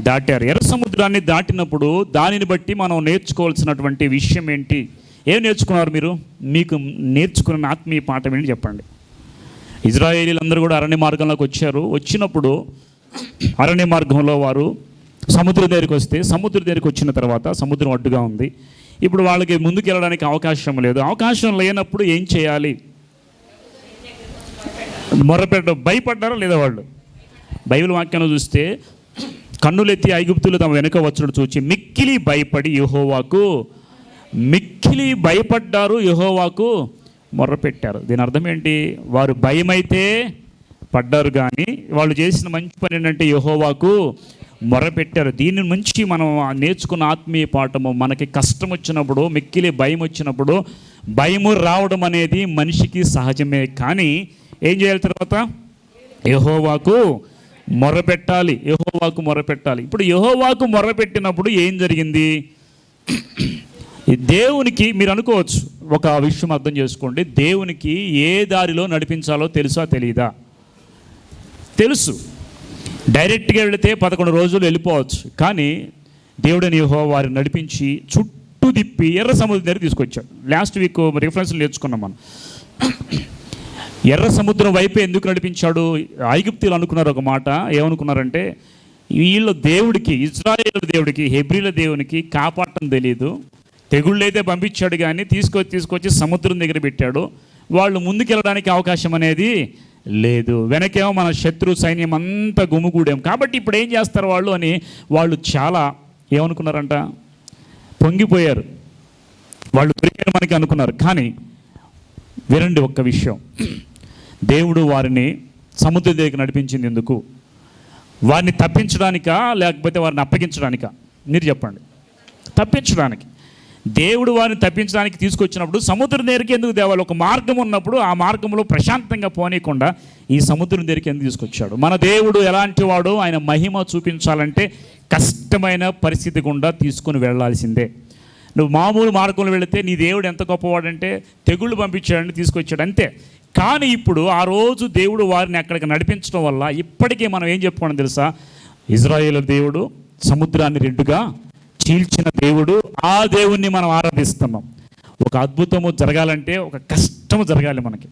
దాటారు. ఎర్ర సముద్రాన్ని దాటినప్పుడు దానిని బట్టి మనం నేర్చుకోవాల్సినటువంటి విషయం ఏంటి? ఏం నేర్చుకున్నారు మీరు? మీకు నేర్చుకున్న ఆత్మీయ పాఠం ఏంటి చెప్పండి. ఇజ్రాయేలీలందరూ కూడా అరణ్య మార్గంలోకి వచ్చారు. వచ్చినప్పుడు అరణ్య మార్గంలో వారు సముద్రం దగ్గరికి వస్తే సముద్రం దగ్గరికి వచ్చిన తర్వాత సముద్రం అడ్డుగా ఉంది. ఇప్పుడు వాళ్ళకి ముందుకు వెళ్ళడానికి అవకాశం లేదు. అవకాశం లేనప్పుడు ఏం చేయాలి? మొరపెట్ట భయపడ్డారా లేదా వాళ్ళు? బైబిల్ వాక్యాన్ని చూస్తే కన్నులెత్తి ఐగుప్తులు తమ వెనుక వచ్చును చూచి మిక్కిలి భయపడి యుహోవాకు మిక్కిలి భయపడ్డారు యుహోవాకు మొర్రపెట్టారు. దీని అర్థం ఏంటి? వారు భయమైతే పడ్డారు కానీ వాళ్ళు చేసిన మంచి పని ఏంటంటే యుహోవాకు మొరపెట్టారు దీని నుంచి మనం నేర్చుకున్న ఆత్మీయ పాఠము మనకి కష్టం వచ్చినప్పుడు మిక్కిలి భయం వచ్చినప్పుడు భయము రావడం అనేది మనిషికి సహజమే. కానీ ఏం చేయాలి తర్వాత? యహోవాకు మొరపెట్టాలి. యహోవాకు మొరపెట్టాలి. ఇప్పుడు యహోవాకు మొరపెట్టినప్పుడు ఏం జరిగింది? దేవునికి మీరు అనుకోవచ్చు. ఒక విషయం అర్థం చేసుకోండి. దేవునికి ఏ దారిలో నడిపించాలో తెలుసా తెలియదా తెలుసు. డైరెక్ట్గా వెళితే పదకొండు రోజులు వెళ్ళిపోవచ్చు. కానీ దేవుడని యహో వారిని నడిపించి చుట్టూ తిప్పి ఎర్ర సముద్రం దగ్గర తీసుకొచ్చాడు. లాస్ట్ వీక్ రిఫరెన్స్ నేర్చుకున్నాం మనం. ఎర్ర సముద్రం వైపే ఎందుకు నడిపించాడు? ఐగుప్తులు అనుకున్నారు ఒక మాట. ఏమనుకున్నారంటే వీళ్ళ దేవుడికి ఇజ్రాయేల్ దేవుడికి హెబ్రిల దేవునికి కాపాడటం తెలియదు తెగుళ్ళైతే పంపించాడు కానీ తీసుకొచ్చి తీసుకొచ్చి సముద్రం దగ్గర పెట్టాడు. వాళ్ళు ముందుకెళ్ళడానికి అవకాశం అనేది లేదు. వెనకేమో మన శత్రు సైన్యం అంతా గుమ్ముగూడాం కాబట్టి ఇప్పుడు ఏం చేస్తారు వాళ్ళు అని వాళ్ళు చాలా ఏమనుకున్నారంట? పొంగిపోయారు. వాళ్ళు దొరికారు మనకి అనుకున్నారు. కానీ వినండి ఒక్క విషయం. దేవుడు వారిని సముద్ర దగ్గర నడిపించింది ఎందుకు? వారిని తప్పించడానికా లేకపోతే వారిని అప్పగించడానికా? మీరు చెప్పండి. తప్పించడానికి. దేవుడు వారిని తప్పించడానికి తీసుకొచ్చినప్పుడు సముద్రం దగ్గరికి ఎందుకు దేవాలి ఒక మార్గం ఉన్నప్పుడు ఆ మార్గంలో ప్రశాంతంగా పోనీయకుండా ఈ సముద్రం దగ్గరికి ఎందుకు తీసుకొచ్చాడు? మన దేవుడు ఎలాంటి వాడు ఆయన మహిమ చూపించాలంటే కష్టమైన పరిస్థితి గుండా తీసుకుని వెళ్ళాల్సిందే. నువ్వు మామూలు మార్గంలో వెళితే నీ దేవుడు ఎంత గొప్పవాడంటే తెగుళ్ళు పంపించాడని తీసుకొచ్చాడు. అంతే. కానీ ఇప్పుడు ఆ రోజు దేవుడు వారిని అక్కడికి నడిపించడం వల్ల ఇప్పటికే మనం ఏం చెప్పుకోవడం తెలుసా? ఇజ్రాయేల్ దేవుడు సముద్రాన్ని రెండుగా చీల్చిన దేవుడు ఆ దేవుణ్ణి మనం ఆరాధిస్తున్నాం. ఒక అద్భుతము జరగాలంటే ఒక కష్టము జరగాలి మనకి.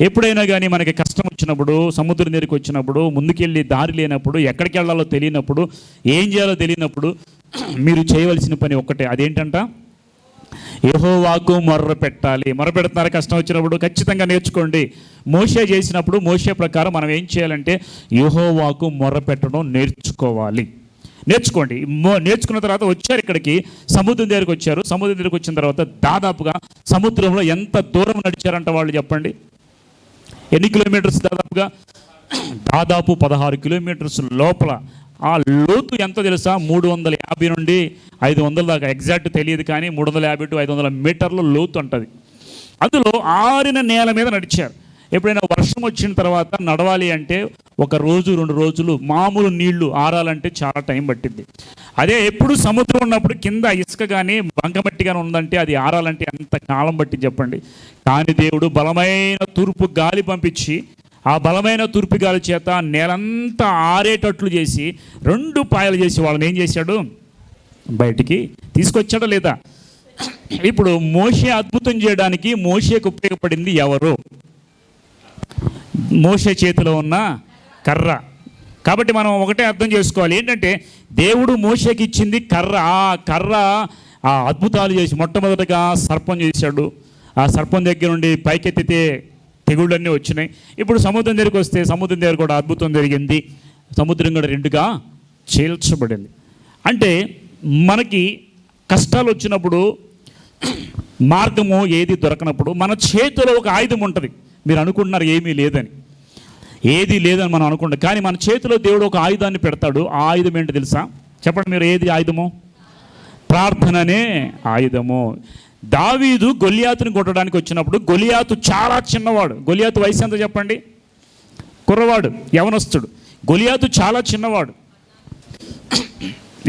ఎప్పుడైనా కానీ మనకి కష్టం వచ్చినప్పుడు సముద్రం దగ్గరికి వచ్చినప్పుడు ముందుకెళ్ళి దారి లేనప్పుడు ఎక్కడికి వెళ్ళాలో తెలియనప్పుడు ఏం చేయాలో తెలియనప్పుడు మీరు చేయవలసిన పని ఒక్కటే. అదేంటంట? యహోవాకు మొర్ర పెట్టాలి. మొరపెడుతున్నారు కష్టం వచ్చినప్పుడు ఖచ్చితంగా నేర్చుకోండి. మోషే చేసినప్పుడు మోషే ప్రకారం మనం ఏం చేయాలంటే యహోవాకు మొర్ర పెట్టడం నేర్చుకోవాలి. నేర్చుకోండి. మో నేర్చుకున్న తర్వాత వచ్చారు ఇక్కడికి సముద్రం దగ్గరికి వచ్చారు. సముద్రం దగ్గరికి వచ్చిన తర్వాత దాదాపుగా సముద్రంలో ఎంత దూరం నడిచారంట వాళ్ళు చెప్పండి? ఎన్ని కిలోమీటర్స్ దాదాపుగా? దాదాపు పదహారు కిలోమీటర్స్ లోపల ఆ లోతు ఎంత తెలుసా? మూడు వందల యాభై నుండి ఐదు వందల దాకా. ఎగ్జాక్ట్ తెలియదు కానీ మూడు వందల యాభై టు ఐదు వందల మీటర్ల లోతు ఉంటుంది అందులో ఆరిన నేల మీద నడిచారు. ఎప్పుడైనా వర్షం వచ్చిన తర్వాత నడవాలి అంటే ఒక రోజు రెండు రోజులు మామూలు నీళ్ళు ఆరాలంటే చాలా టైం పట్టింది అదే ఎప్పుడు సముద్రం ఉన్నప్పుడు కింద ఇసుక కానీ బంకమట్టి కానీ ఉందంటే అది ఆరాలంటే ఎంత కాలం పట్టింది చెప్పండి. కానీ దేవుడు బలమైన తూర్పు గాలి పంపించి ఆ బలమైన తూర్పు చేత నేలంతా ఆరేటట్లు చేసి రెండు పాయలు చేసి వాళ్ళని ఏం చేశాడు? బయటికి తీసుకొచ్చాడా లేదా? ఇప్పుడు మోషే అద్భుతం చేయడానికి మోషేకు ఉపయోగపడింది ఎవరు? మోషే చేతిలో ఉన్న కర్ర. కాబట్టి మనం ఒకటే అర్థం చేసుకోవాలి. ఏంటంటే దేవుడు మోషేకి ఇచ్చింది కర్ర. ఆ కర్ర ఆ అద్భుతాలు చేసి మొట్టమొదటగా సర్పం చేశాడు. ఆ సర్పం దగ్గర నుండి పైకెత్తితే తెగుళ్ళన్నీ వచ్చినాయి. ఇప్పుడు సముద్రం దగ్గరికి వస్తే సముద్రం దగ్గర కూడా అద్భుతం జరిగింది. సముద్రం కూడా రెండుగా చీల్చబడింది. అంటే మనకి కష్టాలు వచ్చినప్పుడు మార్గము ఏది దొరకనప్పుడు మన చేతిలో ఒక ఆయుధం ఉంటుంది. మీరు అనుకుంటున్నారు ఏమీ లేదని. ఏది లేదని మనం అనుకుంటాం కానీ మన చేతిలో దేవుడు ఒక ఆయుధాన్ని పెడతాడు. ఆ ఆయుధం ఏంటో తెలుసా? చెప్పండి మీరు ఏది ఆయుధము? ప్రార్థననే ఆయుధము. దావీదు గొలియాతుని కొట్టడానికి వచ్చినప్పుడు గొలియాతు చాలా చిన్నవాడు. గొలియాతు వయసు ఎంత చెప్పండి? కుర్రవాడు యవనస్తుడు. గొలియాతు చాలా చిన్నవాడు.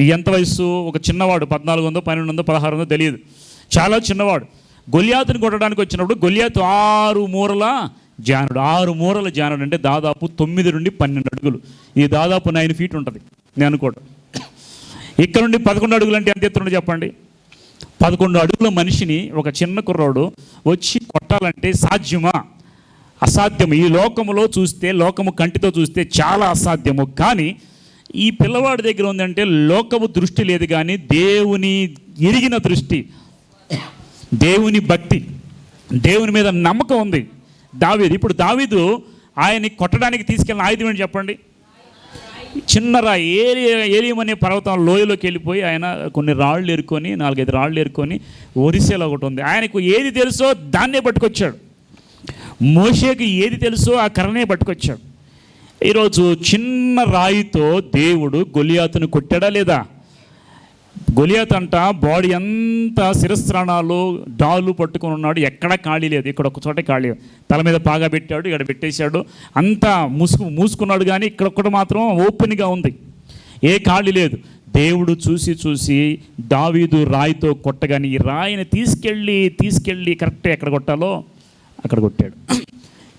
ఎంత వయసు ఒక చిన్నవాడు. పద్నాలుగు వందో పన్నెండు వందో పదహారు వందో తెలియదు. చాలా చిన్నవాడు. గొలియాతుని కొట్టడానికి వచ్చినప్పుడు గొలియాతు ఆరు మూరల జానుడు. ఆరు మూరల జానుడు అంటే దాదాపు తొమ్మిది నుండి పన్నెండు అడుగులు. ఇది దాదాపు నైన్ ఫీట్ ఉంటుంది. నేను అనుకోవడం ఇక్కడ నుండి పదకొండు అడుగులు అంటే ఎంత ఎత్తుండో చెప్పండి? పదకొండు అడుగుల మనిషిని ఒక చిన్న కుర్రాడు వచ్చి కొట్టాలంటే సాధ్యమా? అసాధ్యం ఈ లోకములో చూస్తే లోకము కంటితో చూస్తే చాలా అసాధ్యము. కానీ ఈ పిల్లవాడి దగ్గర ఉందంటే లోకము దృష్టి లేదు కానీ దేవుని ఎరిగిన దృష్టి దేవుని భక్తి దేవుని మీద నమ్మకం ఉంది. దావీదు ఇప్పుడు దావీదు ఆయన్ని కొట్టడానికి తీసుకెళ్ళిన ఆయుధం ఏంటి చెప్పండి? చిన్న రాయి ఏరి ఏరియం అనే పర్వతం లోయలోకి వెళ్ళిపోయి ఆయన కొన్ని రాళ్ళు ఏరుకొని నాలుగైదు రాళ్ళు ఏరుకొని ఒరిస్సాలో ఒకటి ఉంది. ఆయనకు ఏది తెలుసో దాన్నే పట్టుకొచ్చాడు. మోషేకి ఏది తెలుసో ఆ కర్రనే పట్టుకొచ్చాడు. ఈరోజు చిన్న రాయితో దేవుడు గొలియాతును కొట్టాడా లేదా? గొలియాత్ అంట బాడీ అంతా శిరస్రాణాలు డాలు పట్టుకొని ఉన్నాడు. ఎక్కడ ఖాళీ లేదు. ఇక్కడ ఒక చోట ఖాళీ లేదు. తల మీద పాగా పెట్టాడు ఇక్కడ పెట్టేశాడు. అంతా మూసుకు మూసుకున్నాడు కానీ ఇక్కడ ఒక్కటి మాత్రం ఓపెన్గా ఉంది. ఏ ఖాళీ లేదు. దేవుడు చూసి చూసి దావీదు రాయితో కొట్టగాని ఈ రాయిని తీసుకెళ్ళి తీసుకెళ్ళి కరెక్ట్ ఎక్కడ కొట్టాలో అక్కడ కొట్టాడు.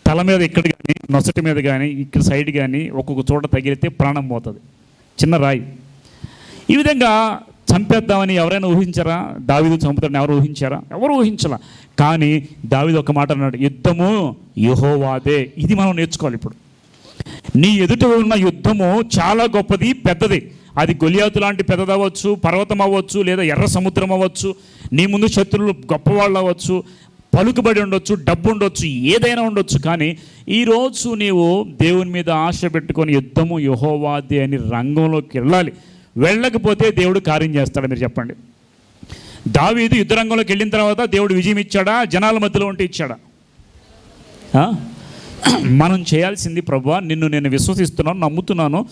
తల మీద ఇక్కడ కానీ నొసటి మీద కానీ ఇక్కడ సైడ్ కానీ ఒక్కొక్క చోట తగిలితే ప్రాణం పోతుంది. చిన్న రాయి. ఈ విధంగా చంపేద్దామని ఎవరైనా ఊహించారా? దావిదు చంపుతాడని ఎవరు ఊహించారా? ఎవరు ఊహించలా. కానీ దావిదు ఒక మాట అన్నాడు యుద్ధము యహోవాదే. ఇది మనం నేర్చుకోవాలి ఇప్పుడు. నీ ఎదుట ఉన్న యుద్ధము చాలా గొప్పది పెద్దది. అది గొలియాతు లాంటి పెద్దదవ్వచ్చు పర్వతం అవ్వచ్చు లేదా ఎర్ర సముద్రం అవ్వచ్చు నీ ముందు శత్రువులు గొప్పవాళ్ళు అవ్వచ్చు పలుకుబడి ఉండొచ్చు డబ్బు ఉండొచ్చు ఏదైనా ఉండొచ్చు. కానీ ఈరోజు నీవు దేవుని మీద ఆశ పెట్టుకొని యుద్ధము యహోవాది అని రంగంలోకి వెళ్ళాలి. వెళ్ళకపోతే దేవుడు కార్యం చేస్తాడు మీరు చెప్పండి. దావీదు యుద్ధ రంగంలోకి వెళ్ళిన తర్వాత దేవుడు విజయం ఇచ్చాడా? జనాల మధ్యలో ఉంటే ఇచ్చాడా? మనం చేయాల్సింది ప్రభా నిన్ను నేను విశ్వసిస్తున్నాను నమ్ముతున్నాను.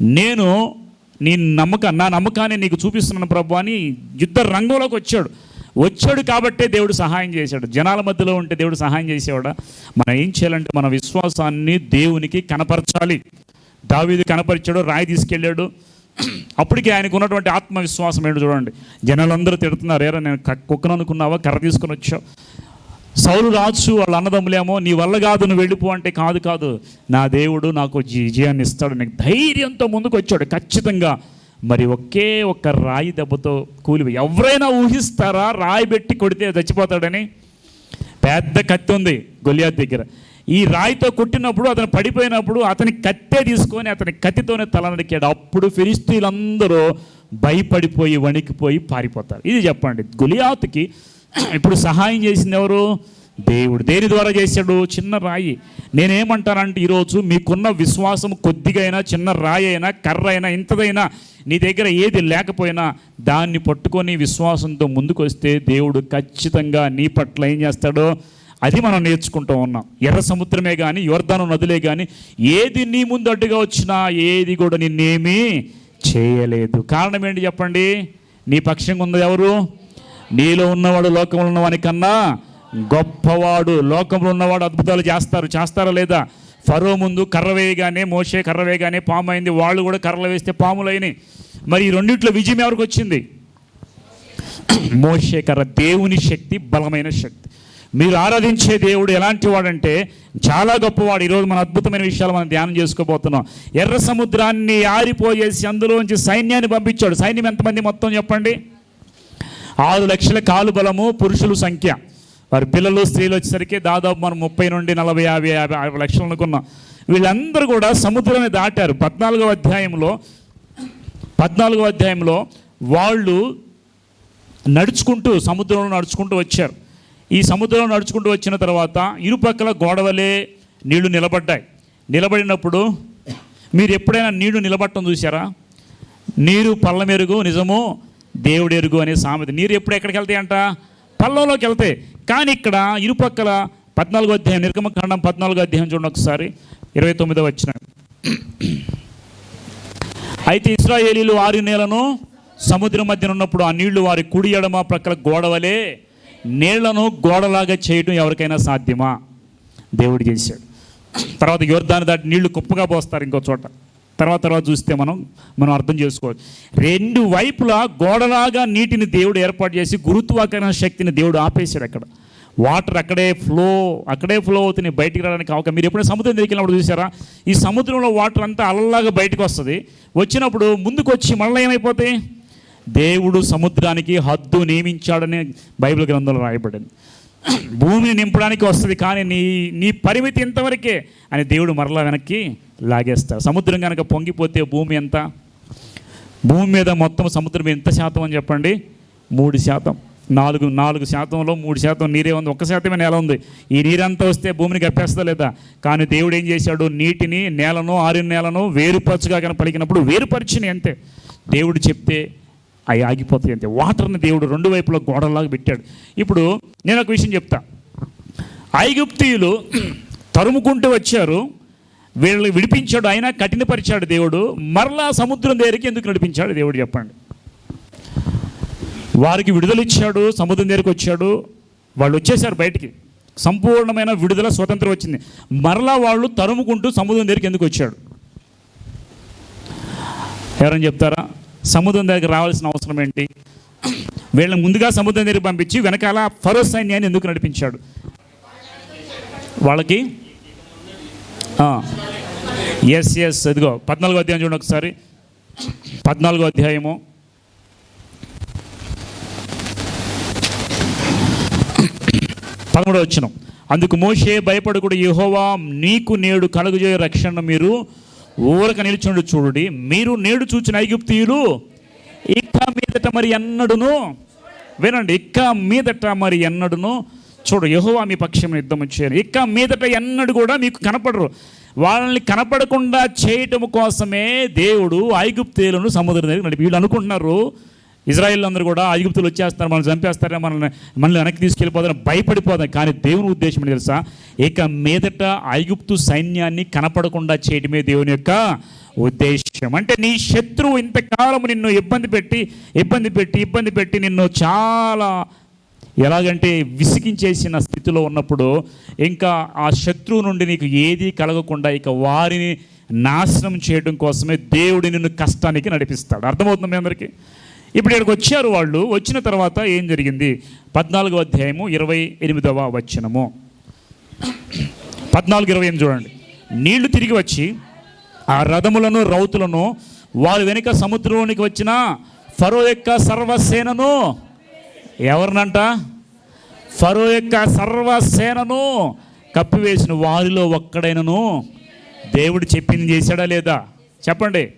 నేను నీ నమ్మక నా నమ్మకాన్ని నీకు చూపిస్తున్నాను ప్రభు అని యుద్ధ రంగంలోకి వచ్చాడు. వచ్చాడు కాబట్టే దేవుడు సహాయం చేశాడు. జనాల మధ్యలో ఉంటే దేవుడు సహాయం చేసేవాడా? మనం ఏం చేయాలంటే మన విశ్వాసాన్ని దేవునికి కనపరచాలి. దావీదు కనపరిచాడు రాయి తీసుకెళ్ళాడు. అప్పటికి ఆయనకు ఉన్నటువంటి ఆత్మవిశ్వాసం ఏంటో చూడండి. జనాలందరూ తిడుతున్నారు ఏరా నేను కుక్కను అనుకున్నావా కర్ర తీసుకొని వచ్చావు. సౌలు రాజు వాళ్ళ అన్నదమ్ములేమో నీ వల్ల కాదు నువ్వు వెళ్ళిపో అంటే కాదు కాదు. నా దేవుడు నాకు విజయాన్ని ఇస్తాడు నీకు ధైర్యంతో ముందుకు వచ్చాడు ఖచ్చితంగా. మరి ఒకే ఒక్క రాయి దెబ్బతో కూలి ఎవరైనా ఊహిస్తారా? రాయి పెట్టి కొడితే చచ్చిపోతాడని? పెద్ద కత్తి ఉంది గొలియాత్ దగ్గర. ఈ రాయితో కొట్టినప్పుడు అతను పడిపోయినప్పుడు అతని కత్తే తీసుకొని అతని కత్తితోనే తలనరికాడు అప్పుడు ఫిలిస్తీన్లందరూ భయపడిపోయి వణికిపోయి పారిపోతారు. ఇది చెప్పండి. గులియాతుకి ఇప్పుడు సహాయం చేసింది ఎవరు? దేవుడు. దేని ద్వారా చేశాడు? చిన్న రాయి. నేనేమంటానంటే ఈరోజు మీకున్న విశ్వాసం కొద్దిగా అయినా చిన్న రాయి అయినా కర్ర అయినా ఇంతదైనా నీ దగ్గర ఏది లేకపోయినా దాన్ని పట్టుకొని విశ్వాసంతో ముందుకు వస్తే దేవుడు ఖచ్చితంగా నీ పట్ల ఏం చేస్తాడో? అది మనం నేర్చుకుంటూ ఉన్నాం. ఎర్ర సముద్రమే కానీ యోర్ధాను నదులే కానీ ఏది నీ ముందు అడ్డుగా వచ్చినా ఏది కూడా నిన్నేమీ చేయలేదు. కారణం ఏంటి చెప్పండి? నీ పక్షంగా ఉన్నది ఎవరు? నీలో ఉన్నవాడు లోకంలో ఉన్నవాని కన్నా గొప్పవాడు లోకంలో ఉన్నవాడు అద్భుతాలు చేస్తారు. చేస్తారా లేదా? ఫరో ముందు కర్ర వేయగానే మోసే కర్ర వేయగానే పాము అయింది. వాళ్ళు కూడా కర్రలు వేస్తే పాములు అయినాయి. మరి ఈ రెండిట్లో విజయం ఎవరికి వచ్చింది? మోసే కర్ర దేవుని శక్తి బలమైన శక్తి. మీరు ఆరాధించే దేవుడు ఎలాంటి వాడంటే చాలా గొప్పవాడు. ఈరోజు మన అద్భుతమైన విషయాలు మనం ధ్యానం చేసుకోబోతున్నాం. ఎర్ర సముద్రాన్ని ఆరిపోయేసి అందులోంచి సైన్యాన్ని పంపించాడు. సైన్యం ఎంతమంది మొత్తం చెప్పండి? ఆరు లక్షల కాలు బలము పురుషుల సంఖ్య. వారి పిల్లలు స్త్రీలు వచ్చేసరికి దాదాపు మనం ముప్పై నుండి నలభై యాభై యాభై అరవై లక్షలు అనుకున్నాం. వీళ్ళందరూ కూడా సముద్రాన్ని దాటారు. పద్నాలుగో అధ్యాయంలో పద్నాలుగో అధ్యాయంలో వాళ్ళు నడుచుకుంటూ సముద్రంలో నడుచుకుంటూ వచ్చారు. ఈ సముద్రం నడుచుకుంటూ వచ్చిన తర్వాత ఇరుపక్కల గోడవలే నీళ్ళు నిలబడ్డాయి. నిలబడినప్పుడు మీరు ఎప్పుడైనా నీళ్ళు నిలబట్టడం చూసారా నీరు పల్లమెరుగు నిజము దేవుడెరుగు అనే సామెత. నీరు ఎప్పుడు ఎక్కడికి వెళ్తాయి అంట? పల్లంలోకి వెళ్తాయి. కానీ ఇక్కడ ఇరుపక్కల పద్నాలుగో అధ్యాయం నిర్గమకాండం పద్నాలుగో అధ్యాయం చూడండి ఒకసారి. ఇరవై తొమ్మిదో వచ్చిన అయితే ఇస్రాయేలీలు ఆరు నేలను సముద్రం మధ్యన ఉన్నప్పుడు ఆ నీళ్ళు వారి కుడి ఎడమ ప్రక్కల గోడవలే నీళ్ళను గోడలాగా చేయటం ఎవరికైనా సాధ్యమా? దేవుడు చేశాడు. తర్వాత యోర్ధాన్ని దాటి నీళ్ళు కుప్పగా పోస్తారు ఇంకో చోట. తర్వాత తర్వాత చూస్తే మనం మనం అర్థం చేసుకోవచ్చు. రెండు వైపులా గోడలాగా నీటిని దేవుడు ఏర్పాటు చేసి గురుత్వాకరణ శక్తిని దేవుడు ఆపేశాడు అక్కడ. వాటర్ అక్కడే ఫ్లో అక్కడే ఫ్లో అవుతుంది బయటికి రావడానికి అవకాశం. మీరు ఎప్పుడైనా సముద్రం దగ్గరికి వెళ్ళినప్పుడు చూసారా? ఈ సముద్రంలో వాటర్ అంతా అల్లలాగా బయటకు వస్తుంది. వచ్చినప్పుడు ముందుకు వచ్చి మళ్ళీ ఏమైపోతాయి? దేవుడు సముద్రానికి హద్దు నియమించాడని బైబిల్ గ్రంథంలో రాయబడింది. భూమిని నింపడానికి వస్తుంది కానీ నీ నీ పరిమితి ఇంతవరకే అని దేవుడు మరలా వెనక్కి లాగేస్తాడు. సముద్రం కనుక పొంగిపోతే భూమి ఎంత? భూమి మీద మొత్తం సముద్రం ఎంత శాతం అని చెప్పండి? మూడు శాతం. నాలుగు నాలుగు శాతంలో మూడు శాతం నీరే ఉంది. ఒక్క శాతమే నేల ఉంది. ఈ నీరంతా వస్తే భూమిని కప్పేస్తా లేదా? కానీ దేవుడు ఏం చేశాడు? నీటిని నేలను ఆరిన నేలను వేరుపరచుగా కనుక పలికినప్పుడు వేరుపరిచిని అంతే. దేవుడు చెప్తే అవి ఆగిపోతాయి అంతే. వాటర్ని దేవుడు రెండు వైపులా గోడలాగా పెట్టాడు. ఇప్పుడు నేను ఒక విషయం చెప్తా. ఐగుప్తీయులు తరుముకుంటూ వచ్చారు. వీళ్ళని విడిపించాడు అయినా కఠినపరిచాడు దేవుడు. మరలా సముద్రం దగ్గరికి ఎందుకు నడిపించాడు దేవుడు చెప్పండి. వారికి విడుదల ఇచ్చాడు సముద్రం దగ్గరికి వచ్చాడు. వాళ్ళు వచ్చేసారు బయటికి. సంపూర్ణమైన విడుదల స్వతంత్రం వచ్చింది. మరలా వాళ్ళు తరుముకుంటూ సముద్రం దగ్గరికి ఎందుకు వచ్చాడు? ఎవరైనా చెప్తారా? సముద్రం దగ్గరికి రావాల్సిన అవసరం ఏంటి? వీళ్ళని ముందుగా సముద్రం దగ్గరికి పంపించి వెనకాల ఫరో సైన్యాన్ని ఎందుకు నడిపించాడు? వాళ్ళకి? ఎస్ ఎస్ ఇదిగో పద్నాలుగో అధ్యాయం చూడండి ఒకసారి. పద్నాలుగో అధ్యాయము. పదమూడవ వచ్చినాం అందుకు మోషే భయపడకూడదు యహోవా నీకు నేడు కలుగుజే రక్షణ మీరు ఊరక నిల్చుండి చూడుడి. మీరు నేడు చూచిన ఐగుప్తీయులు ఇక మీదట మరి ఎన్నడును? వినండి ఇక మీదట మరి ఎన్నడును? చూడు యహోవా మీ పక్షం యుద్ధం వచ్చారు ఇక మీదట ఎన్నడు కూడా మీకు కనపడరు. వాళ్ళని కనపడకుండా చేయటం కోసమే దేవుడు ఐగుప్తీయులను సముద్రం దగ్గర నడిపి వీళ్ళు అనుకుంటున్నారు ఇజ్రాయిల్ అందరూ కూడా ఐగుప్తులు వచ్చేస్తారు మనల్ని చంపేస్తారని మనల్ని మనల్ని వెనక్కి తీసుకెళ్ళిపోతారని భయపడిపోతాం కానీ దేవుని ఉద్దేశం తెలుసా? ఇక మీదట ఐగుప్తు సైన్యాన్ని కనపడకుండా చేయడమే దేవుని యొక్క ఉద్దేశం. అంటే నీ శత్రువు ఇంతకాలం నిన్ను ఇబ్బంది పెట్టి ఇబ్బంది పెట్టి ఇబ్బంది పెట్టి నిన్ను చాలా ఎలాగంటే విసిగించేసిన స్థితిలో ఉన్నప్పుడు ఇంకా ఆ శత్రువు నుండి నీకు ఏది కలగకుండా ఇక వారిని నాశనం చేయడం కోసమే దేవుడు నిన్ను కష్టానికి నడిపిస్తాడు. అర్థమవుతుంది మీ అందరికీ? ఇప్పుడు ఇక్కడికి వచ్చారు వాళ్ళు వచ్చిన తర్వాత ఏం జరిగింది? పద్నాలుగో అధ్యాయము ఇరవై ఎనిమిదవ వచనము. పద్నాలుగు ఇరవై ఎనిమిది చూడండి. నీళ్ళు తిరిగి వచ్చి ఆ రథములను రౌతులను వారి వెనుక సముద్రంలోనికి వచ్చిన ఫరో యొక్క సర్వసేనను ఎవరినంట? ఫరో యొక్క సర్వసేనను కప్పివేసిన వారిలో ఒక్కడైనను దేవుడు చెప్పింది చేశాడా లేదా? చెప్పండి.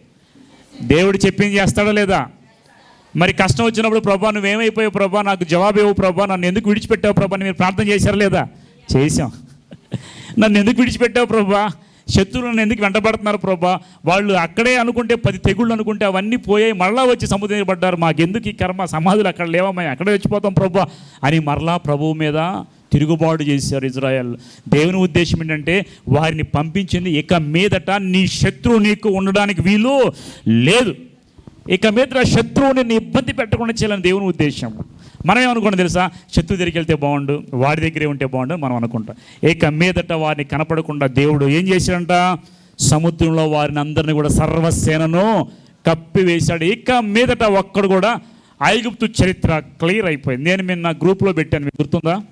దేవుడు చెప్పింది చేస్తాడా లేదా? మరి కష్టం వచ్చినప్పుడు ప్రభా నువ్వేమైపోయావు ప్రభా నాకు జవాబు ఇవ్వు ప్రభా నన్ను ఎందుకు విడిచిపెట్టావు ప్రభా మీరు ప్రార్థన చేశారా లేదా? చేశాం. నన్ను ఎందుకు విడిచిపెట్టావు ప్రభా? శత్రువులను ఎందుకు వెంటబడుతున్నారు ప్రభా? వాళ్ళు అక్కడే అనుకుంటే పది తెగుళ్ళు అనుకుంటే అవన్నీ పోయాయి మరలా వచ్చి సముద్రం పడ్డారు మాకెందుకు ఈ కర్మ? సమాధులు అక్కడ లేవమ్మా అక్కడే వచ్చిపోతాం ప్రభా అని మరలా ప్రభువు మీద తిరుగుబాటు చేశారు ఇజ్రాయెల్. దేవుని ఉద్దేశం ఏంటంటే వారిని పంపించింది ఇక మీదట నీ శత్రువు నీకు ఉండడానికి వీలు లేదు. ఇక మీద శత్రువుని నీ ఇబ్బంది పెట్టకుండా చేయాలని దేవుని ఉద్దేశం. మనం ఏమనుకోండి తెలుసా? శత్రువు దగ్గరికి వెళ్తే బాగుండు వాడి దగ్గరే ఉంటే బాగుండు మనం అనుకుంటాం. ఇక మీదట వారిని కనపడకుండా దేవుడు ఏం చేశాడంట? సముద్రంలో వారిని అందరిని కూడా సర్వసేనను కప్పివేశాడు. ఇక మీదట ఒక్కడు కూడా ఐగుప్తు చరిత్ర క్లియర్ అయిపోయింది. నేను మీరు నా గ్రూప్లో పెట్టాను మీకు గుర్తుందా?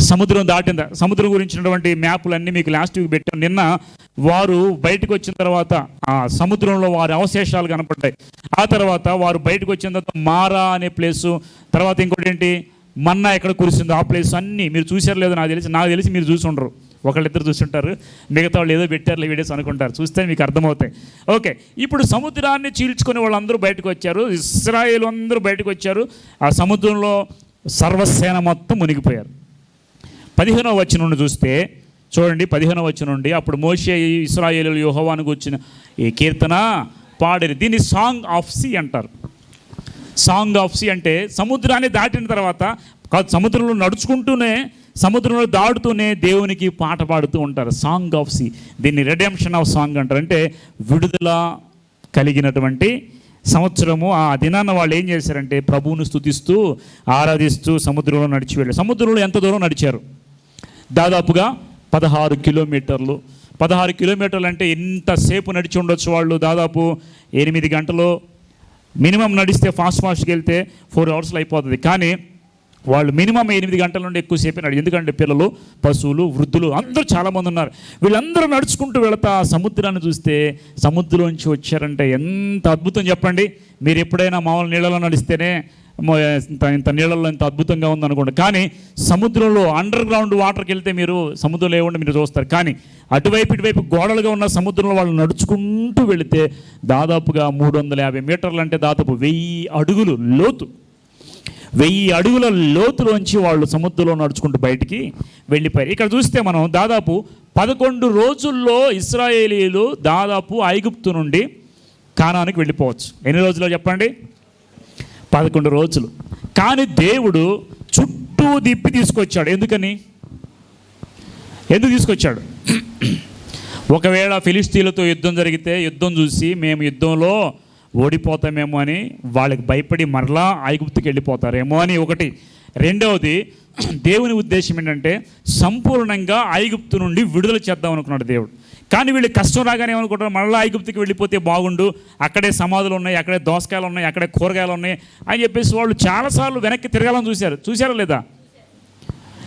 సముద్రం దాటిందా? సముద్రం గురించినటువంటి మ్యాపులన్నీ మీకు లాస్ట్ వీక్ పెట్టాను నిన్న వారు బయటకు వచ్చిన తర్వాత ఆ సముద్రంలో వారి అవశేషాలు కనపడ్డాయి. ఆ తర్వాత వారు బయటకు వచ్చిన తర్వాత మారా అనే ప్లేసు తర్వాత ఇంకోటి ఏంటి మన్నా ఎక్కడ కురిసిందో ఆ ప్లేస్ అన్నీ మీరు చూసారు లేదో నాకు తెలిసి నాకు తెలిసి మీరు చూసి ఉండరు. ఒకళ్ళిద్దరు చూస్తుంటారు మిగతా వాళ్ళు ఏదో పెట్టారు వీడియోస్ అనుకుంటారు. చూస్తే మీకు అర్థమవుతాయి. ఓకే ఇప్పుడు సముద్రాన్ని చీల్చుకొని వాళ్ళందరూ బయటకు వచ్చారు. ఇస్రాయేల్ అందరూ బయటకు వచ్చారు. ఆ సముద్రంలో సర్వసేన మొత్తం మునిగిపోయారు. పదిహేనవ వచ్చిన నుండి చూస్తే చూడండి పదిహేనో వచ్చిన నుండి అప్పుడు మోషే ఇస్రాయేలు యోహవానికి వచ్చిన ఈ కీర్తన పాడేది దీన్ని సాంగ్ ఆఫ్ సీ అంటారు. సాంగ్ ఆఫ్ సీ అంటే సముద్రాన్ని దాటిన తర్వాత కాదు సముద్రంలో నడుచుకుంటూనే సముద్రంలో దాటుతూనే దేవునికి పాట పాడుతూ ఉంటారు. Song of sea. దీన్ని రెడెంప్షన్ ఆఫ్ సాంగ్ అంటారు. అంటే విడుదల కలిగినటువంటి సంవత్సరము. ఆ దినాన వాళ్ళు ఏం చేశారంటే ప్రభువును స్తుతిస్తూ ఆరాధిస్తూ సముద్రంలో నడిచి వెళ్ళారు. సముద్రంలో ఎంత దూరం నడిచారు? దాదాపుగా పదహారు కిలోమీటర్లు. పదహారు కిలోమీటర్లు అంటే ఎంతసేపు నడిచి ఉండొచ్చు వాళ్ళు? దాదాపు ఎనిమిది గంటలు. మినిమం నడిస్తే ఫాస్ట్ ఫాస్ట్కి వెళ్తే ఫోర్ అవర్స్లో అయిపోతుంది. కానీ వాళ్ళు మినిమం ఎనిమిది గంటల నుండి ఎక్కువసేపు నడి ఎందుకంటే పిల్లలు పశువులు వృద్ధులు అందరూ చాలామంది ఉన్నారు. వీళ్ళందరూ నడుచుకుంటూ వెళతా సముద్రాన్ని చూస్తే సముద్రంలోంచి వచ్చారంటే ఎంత అద్భుతం చెప్పండి. మీరు ఎప్పుడైనా మామూలు నీళ్ళలో నడిస్తేనే ఇంత ఇంత ఇంత అద్భుతంగా ఉందనుకోండి. కానీ సముద్రంలో అండర్ గ్రౌండ్ వాటర్కి వెళ్తే మీరు సముద్రంలో ఏముండి మీరు చూస్తారు. కానీ అటువైపు ఇటువైపు గోడలుగా ఉన్న సముద్రంలో వాళ్ళు నడుచుకుంటూ వెళితే దాదాపుగా మూడు వందల యాభై మీటర్లు అంటే దాదాపు వెయ్యి అడుగులు లోతు. వెయ్యి అడుగుల లోతులోంచి వాళ్ళు సముద్రంలో నడుచుకుంటూ బయటికి వెళ్ళిపోయారు. ఇక్కడ చూస్తే మనం దాదాపు పదకొండు రోజుల్లో ఇస్రాయేలీలు దాదాపు ఐగుప్తు నుండి కానానికి వెళ్ళిపోవచ్చు. ఎన్ని రోజుల్లో చెప్పండి? పదకొండు రోజులు. కానీ దేవుడు చుట్టూ దిప్పి తీసుకొచ్చాడు. ఎందుకని? ఎందుకు తీసుకొచ్చాడు? ఒకవేళ ఫిలిస్తీన్లతో యుద్ధం జరిగితే యుద్ధం చూసి మేము యుద్ధంలో ఓడిపోతామేమో అని వాళ్ళకి భయపడి మరలా ఐగుప్తికి వెళ్ళిపోతారేమో అని ఒకటి. రెండవది దేవుని ఉద్దేశం ఏంటంటే సంపూర్ణంగా ఐగుప్తు నుండి విడుదల చేద్దాం అనుకున్నాడు దేవుడు. కానీ వీళ్ళు కష్టం రాగానే ఏమనుకుంటారు? మళ్ళీ ఐగుప్తికి వెళ్ళిపోతే బాగుండు. అక్కడే సమాధులు ఉన్నాయి అక్కడే దోసకాయలు ఉన్నాయి అక్కడే కూరగాయలు ఉన్నాయి అని చెప్పేసి వాళ్ళు చాలాసార్లు వెనక్కి తిరగాలని చూశారు. చూశారా లేదా?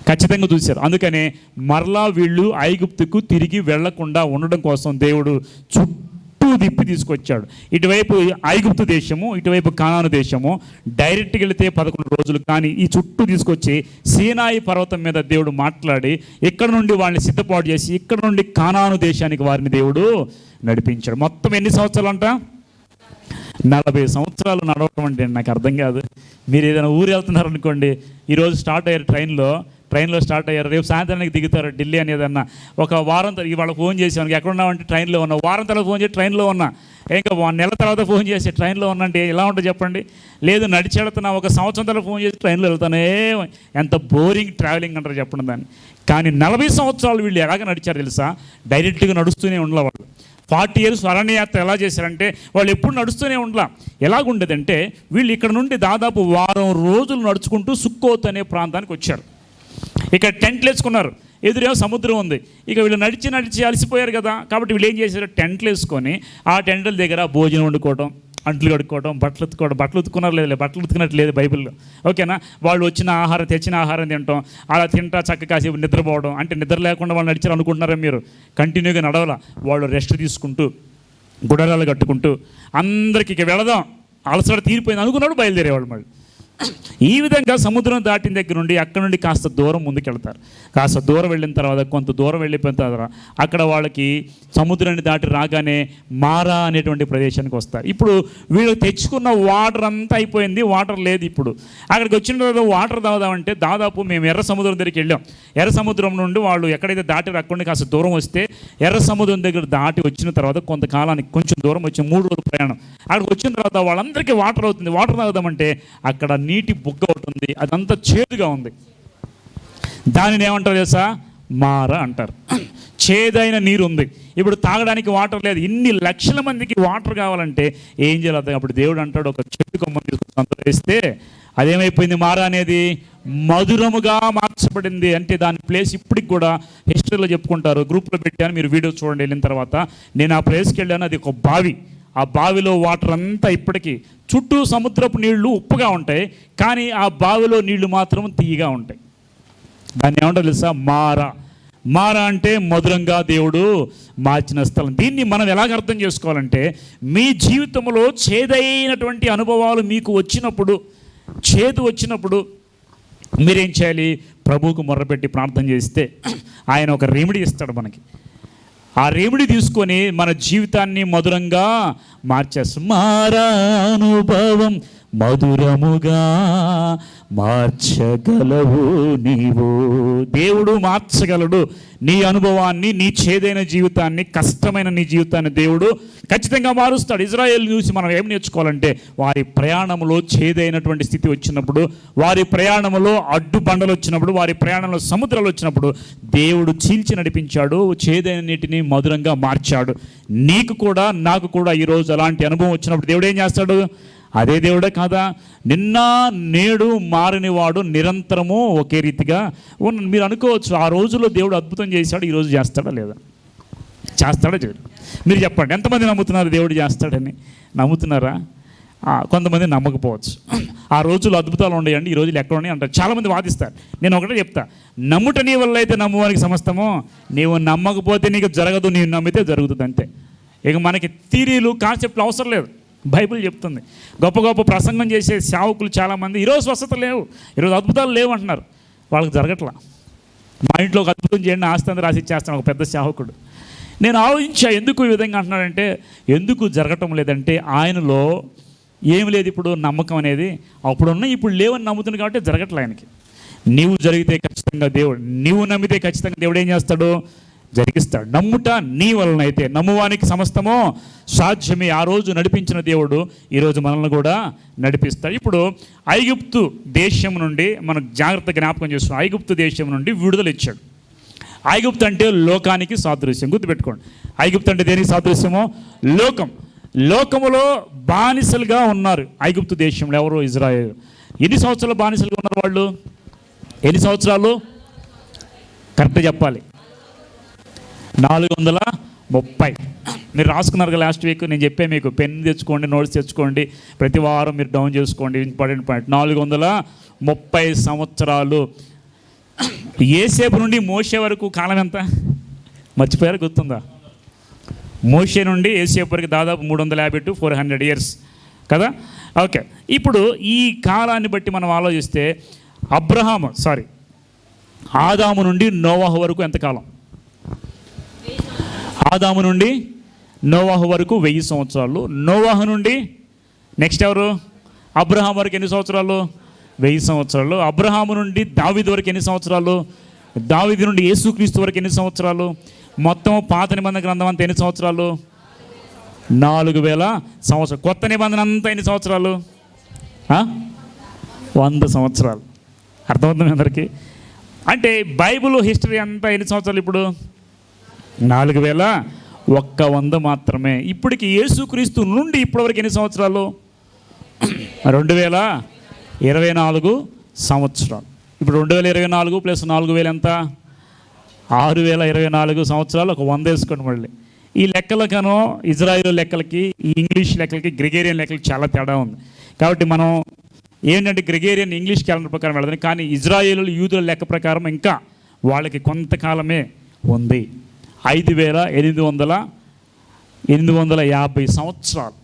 ఖచ్చితంగా చూశారు. అందుకనే మరలా వీళ్ళు ఐగుప్తుకు తిరిగి వెళ్ళకుండా ఉండడం కోసం దేవుడు చుట్టూ దిప్పి తీసుకొచ్చాడు. ఇటువైపు ఐగుప్తు దేశము ఇటువైపు కానాను దేశము. డైరెక్ట్గా వెళితే పదకొండు రోజులు కానీ ఈ చుట్టూ తీసుకొచ్చి సీనాయి పర్వతం మీద దేవుడు మాట్లాడి ఇక్కడ నుండి వాళ్ళని సిద్ధపాటు చేసి ఇక్కడ నుండి కానాను దేశానికి వారిని దేవుడు నడిపించాడు. మొత్తం ఎన్ని సంవత్సరాలు అంట నలభై సంవత్సరాలు నడవటం అంటే నాకు అర్థం కాదు. మీరు ఏదైనా ఊరు వెళ్తున్నారనుకోండి ఈరోజు స్టార్ట్ అయ్యే ట్రైన్లో ట్రైన్లో స్టార్ట్ అయ్యారు. రేపు సాయంత్రానికి దిగుతారు ఢిల్లీ అని ఏదన్నా ఒక వారం తర్వాత ఇవాళ ఫోన్ చేసాను ఎక్కడ ఉన్నామంటే ట్రైన్లో ఉన్నా. వారం తర్వాత ఫోన్ చేసి ట్రైన్లో ఉన్నా. ఇంకా వన్ నెల తర్వాత ఫోన్ చేసి ట్రైన్లో ఉన్నంటే ఎలా ఉంటుంది చెప్పండి? లేదు నడిచి ఒక సంవత్సరం తర్వాత ఫోన్ చేసి ట్రైన్లో వెళ్తానే ఎంత బోరింగ్ ట్రావెలింగ్ అంటారు చెప్పండి దాన్ని. కానీ నలభై సంవత్సరాలు వీళ్ళు ఎలాగ నడిచారు తెలుసా? డైరెక్ట్గా నడుస్తూనే ఉండలే వాళ్ళు. ఫార్టీ ఇయర్స్ అరణ్యయాత్ర ఎలా చేశారంటే వాళ్ళు ఎప్పుడు నడుస్తూనే ఉండలా. ఎలాగుండేదంటే వీళ్ళు ఇక్కడ నుండి దాదాపు వారం రోజులు నడుచుకుంటూ సుక్కోత్ అనే ప్రాంతానికి వచ్చారు. ఇక్కడ టెంట్లు వేసుకున్నారు. ఎదురేమో సముద్రం ఉంది. ఇక వీళ్ళు నడిచి నడిచి అలసిపోయారు కదా. కాబట్టి వీళ్ళు ఏం చేశారు? టెంట్లు వేసుకొని ఆ టెంట్ల దగ్గర భోజనం వండుకోవడం అంట్లు కడుక్కోవడం బట్టలు ఉతుకోవడం బట్టలు ఉతుకున్నారు లేదు బట్టలు ఉతుకున్నట్టు లేదు బైబిల్లో. ఓకేనా? వాళ్ళు వచ్చిన ఆహారం తెచ్చిన ఆహారం తింటాం అలా తింటా చక్క కాసేపు నిద్రపోవడం. అంటే నిద్ర లేకుండా వాళ్ళు నడిచారు అనుకుంటున్నారా మీరు? కంటిన్యూగా నడవాల. వాళ్ళు రెస్ట్ తీసుకుంటూ గుడరాలు కట్టుకుంటూ అందరికి ఇక వెళదాం. అలసట తీరిపోయింది అనుకున్నాడు బయలుదేరేవాళ్ళు మళ్ళీ. ఈ విధంగా సముద్రం దాటిన దగ్గర నుండి అక్కడ నుండి కాస్త దూరం ముందుకెళ్తారు. కాస్త దూరం వెళ్ళిన తర్వాత కొంత దూరం వెళ్ళిపోయిన తర్వాత అక్కడ వాళ్ళకి సముద్రాన్ని దాటి రాగానే మారా అనేటువంటి ప్రదేశానికి వస్తారు. ఇప్పుడు వీళ్ళు తెచ్చుకున్న వాటర్ అంతా అయిపోయింది వాటర్ లేదు ఇప్పుడు. అక్కడికి వచ్చిన తర్వాత వాటర్ తాగుదామంటే దాదాపు మేము ఎర్ర సముద్రం దగ్గరికి వెళ్ళాం. ఎర్ర సముద్రం నుండి వాళ్ళు ఎక్కడైతే దాటి రాకుండా కాస్త దూరం వస్తే ఎర్ర సముద్రం దగ్గర దాటి వచ్చిన తర్వాత కొంతకాలానికి కొంచెం దూరం వచ్చి మూడు రోజులు ప్రయాణం. అక్కడికి వచ్చిన తర్వాత వాళ్ళందరికీ వాటర్ అవుతుంది. వాటర్ తాగుదామంటే అక్కడ నీటి బుగ్గ ఒకటి ఉంది అదంతా చేదుగా ఉంది. దానిని ఏమంటారు తెలుసా? మార అంటారు. చేదైన నీరు ఉంది. ఇప్పుడు తాగడానికి వాటర్ లేదు. ఇన్ని లక్షల మందికి వాటర్ కావాలంటే ఏం చేయాలి అప్పుడు దేవుడు అంటాడు ఒక చెట్టు కొమ్మని తీసుకొని అందులో అదేమైపోయింది మార అనేది? మధురముగా మార్చబడింది. అంటే దాని ప్లేస్ ఇప్పటికి కూడా హిస్టరీలో చెప్పుకుంటారు. గ్రూప్లో పెట్టాను మీరు వీడియో చూడండి వెళ్ళిన తర్వాత. నేను ఆ ప్లేస్కి వెళ్ళాను అది ఒక బావి. ఆ బావిలో వాటర్ అంతా ఇప్పటికీ చుట్టూ సముద్రపు నీళ్ళు ఉప్పుగా ఉంటాయి కానీ ఆ బావిలో నీళ్ళు మాత్రం తీయగా ఉంటాయి. దాన్ని ఏమంటారు తెలుసా? మారా. మార అంటే మధురంగా దేవుడు మార్చిన స్థలం. దీన్ని మనం ఎలాగ అర్థం చేసుకోవాలంటే మీ జీవితంలో చేదైనటువంటి అనుభవాలు మీకు వచ్చినప్పుడు చేదు వచ్చినప్పుడు మీరేం చేయాలి? ప్రభువుకు మొర్రపెట్టి ప్రార్థన చేస్తే ఆయన ఒక రెమెడీ ఇస్తాడు మనకి. ఆ రేముడి తీసుకొని మన జీవితాన్ని మధురంగా మార్చేస్తాం. మారానుభవం మధురముగా మార్చగలవు నీవు. దేవుడు మార్చగలడు. నీ అనుభవాన్ని నీ చేదైన జీవితాన్ని కష్టమైన నీ జీవితాన్ని దేవుడు ఖచ్చితంగా మారుస్తాడు. ఇజ్రాయెల్ చూసి మనం ఏం నేర్చుకోవాలంటే వారి ప్రయాణంలో చేదైనటువంటి స్థితి వచ్చినప్పుడు వారి ప్రయాణంలో అడ్డు బండలు వచ్చినప్పుడు వారి ప్రయాణంలో సముద్రాలు వచ్చినప్పుడు దేవుడు చీల్చి నడిపించాడు చేదైన నీటిని మధురంగా మార్చాడు. నీకు కూడా నాకు కూడా ఈరోజు అలాంటి అనుభవం వచ్చినప్పుడు దేవుడు ఏం చేస్తాడు? అదే దేవుడే కాదా? నిన్న నేడు మారినవాడు నిరంతరము ఒకే రీతిగా ఉన్న మీరు అనుకోవచ్చు ఆ రోజుల్లో దేవుడు అద్భుతం చేశాడు ఈరోజు చేస్తాడా లేదా? చేస్తాడా చేయడు. మీరు చెప్పండి ఎంతమంది నమ్ముతున్నారు దేవుడు చేస్తాడని? నమ్ముతున్నారా? కొంతమంది నమ్మకపోవచ్చు. ఆ రోజులు అద్భుతాలు ఉండేయండి ఈ రోజులు ఎక్కడ ఉన్నాయి అంటారు. చాలామంది వాదిస్తారు. నేను ఒకటే చెప్తా నమ్ముట నీ వల్ల అయితే నమ్మువానికి సమస్తమో నీవు నమ్మకపోతే నీకు జరగదు నీవు నమ్మితే జరుగుతుంది అంతే. ఇక మనకి థీరీలు కాన్సెప్ట్లు అవసరం లేదు. బైబిల్ చెప్తుంది. గొప్ప గొప్ప ప్రసంగం చేసే సేవకులు చాలామంది ఈరోజు స్వస్థత లేవు ఈరోజు అద్భుతాలు లేవు అంటున్నారు. వాళ్ళకి జరగట్లా. మా ఇంట్లో ఒక అద్భుతం చేయండి ఆస్తి రాసి ఇచ్చేస్తాను ఒక పెద్ద సేవకుడు. నేను ఆలోచించా ఎందుకు ఈ విధంగా అంటున్నాడంటే ఎందుకు జరగటం లేదంటే ఆయనలో ఏం లేదు ఇప్పుడు నమ్మకం అనేది అప్పుడున్న ఇప్పుడు లేవని నమ్ముతుంది కాబట్టి జరగట్లే ఆయనకి. నీవు జరిగితే ఖచ్చితంగా దేవుడు నీవు నమ్మితే ఖచ్చితంగా దేవుడు ఏం చేస్తాడు? జరిగిస్తాడు. నమ్ముట నీ వలన అయితే నమ్మువానికి సమస్తమో సాధ్యమే. ఆ రోజు నడిపించిన దేవుడు ఈరోజు మనల్ని కూడా నడిపిస్తాడు. ఇప్పుడు ఐగుప్తు దేశం నుండి మనం జాగ్రత్త జ్ఞాపకం చేస్తున్నాం ఐగుప్తు దేశం నుండి విడుదల ఇచ్చాడు. ఐగుప్తు అంటే లోకానికి సాదృశ్యం. గుర్తుపెట్టుకోండి. ఐగుప్తు అంటే దేనికి సాదృశ్యమో? లోకం. లోకములో బానిసలుగా ఉన్నారు ఐగుప్తు దేశంలో ఎవరు ఇజ్రాయేల్. ఎన్ని సంవత్సరాలు బానిసలుగా ఉన్నారు వాళ్ళు? ఎన్ని సంవత్సరాలు? కరెక్ట్ చెప్పాలి. నాలుగు వందల ముప్పై. మీరు రాసుకున్నారు కదా లాస్ట్ వీక్ నేను చెప్పే మీకు పెన్ తెచ్చుకోండి నోట్స్ తెచ్చుకోండి ప్రతి వారం మీరు డౌన్ చేసుకోండి ఇంపార్టెంట్ పాయింట్ నాలుగు వందల ముప్పై సంవత్సరాలు. ఏసేపు నుండి మోసే వరకు కాలం ఎంత? మర్చిపోయారు? గుర్తుందా? మోషే నుండి ఏసేపు వరకు దాదాపు మూడు వందల యాభై టు ఫోర్ హండ్రెడ్ ఇయర్స్ కదా? ఓకే ఇప్పుడు ఈ కాలాన్ని బట్టి మనం ఆలోచిస్తే అబ్రహాము సారీ ఆదాము నుండి నోవాహు వరకు ఎంతకాలం ఆదాము నుండి నోవాహు వరకు వెయ్యి సంవత్సరాలు. నోవాహు నుండి నెక్స్ట్ ఎవరు? అబ్రహాం వరకు ఎన్ని సంవత్సరాలు? వెయ్యి సంవత్సరాలు. అబ్రహాము నుండి దావిది వరకు ఎన్ని సంవత్సరాలు? దావిది నుండి యేసుక్రీస్తు వరకు ఎన్ని సంవత్సరాలు? మొత్తం పాత నిబంధన గ్రంథం అంతా ఎన్ని సంవత్సరాలు? నాలుగు వేల సంవత్సరాలు. కొత్త నిబంధన అంతా ఎన్ని సంవత్సరాలు? వంద సంవత్సరాలు. అర్థమవుతుంది అందరికీ? అంటే బైబుల్ హిస్టరీ అంతా ఎన్ని సంవత్సరాలు ఇప్పుడు? నాలుగు వేల ఒక్క వంద మాత్రమే. ఇప్పటికి యేసుక్రీస్తు నుండి ఇప్పటివరకు ఎన్ని సంవత్సరాలు? రెండు వేల ఇరవై నాలుగు సంవత్సరాలు. ఇప్పుడు రెండు వేల ఇరవై నాలుగు ప్లస్ నాలుగు వేలు ఎంత? ఆరు వేల ఇరవై నాలుగు సంవత్సరాలు ఒక వంద వేసుకోండి మళ్ళీ. ఈ లెక్కలకనో ఇజ్రాయిల్ లెక్కలకి ఈ ఇంగ్లీష్ లెక్కలకి గ్రిగేరియన్ లెక్కలకి చాలా తేడా ఉంది. కాబట్టి మనం ఏంటంటే గ్రిగేరియన్ ఇంగ్లీష్ క్యాలెండర్ ప్రకారం వెళ్ళదని కానీ ఇజ్రాయేల్ యూదుల లెక్క ప్రకారం ఇంకా వాళ్ళకి కొంతకాలమే ఉంది. ఐదు వేల ఎనిమిది వందల ఎనిమిది వందల యాభై సంవత్సరాలు